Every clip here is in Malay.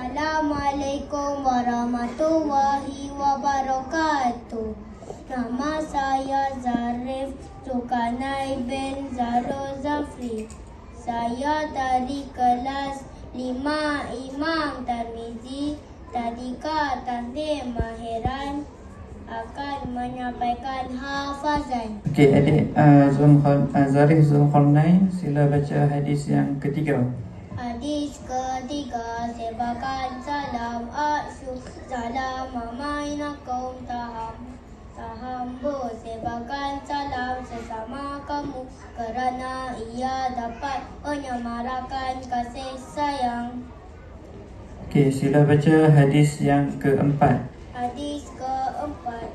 Assalamualaikum warahmatullahi wabarakatuh. Nama saya Zarif Zulkarnain bin Zarul Zafri. Saya dari kelas 5 Imam Tarmizi Tadika Tanzim Mahiran akan menyampaikan hafazan. Okey, adik uh, Zulkhan, uh, Zarif Zulkarnain sila baca hadis yang ketiga. Hadis ketiga sebakan salam asyuk salam mamainakum taham tahambu sebakan salam sesama kamu kerana ia dapat menyemarakan kasih sayang. Okey, sila baca hadis yang keempat. Hadis keempat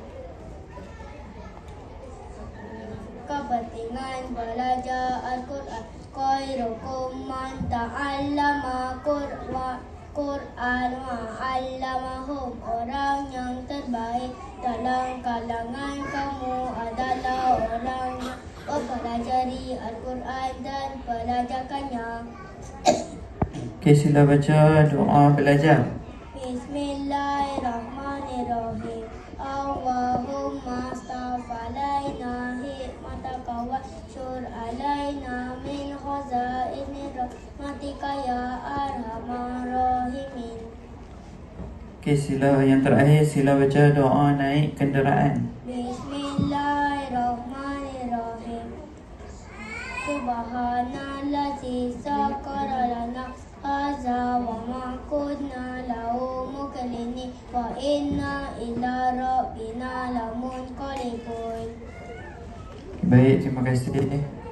Kepentingan belajar Al-Quran Khairukum man ta'allama Qur'an Quran wa'allamahum Orang yang terbaik dalam kalangan kamu adalah orang yang mempelajari Al-Quran dan belajarkannya. Okey, sila baca doa belajar. Rahmatika ya arhamar rahimin. Okey, sila yang terakhir sila baca doa naik kenderaan. Bismillahirrahmanirrahim. Subhanallazi sakkara lana hadza wa ma kunna lahu wa inna ila rabbina lamunqalibun. Baik, terima kasih.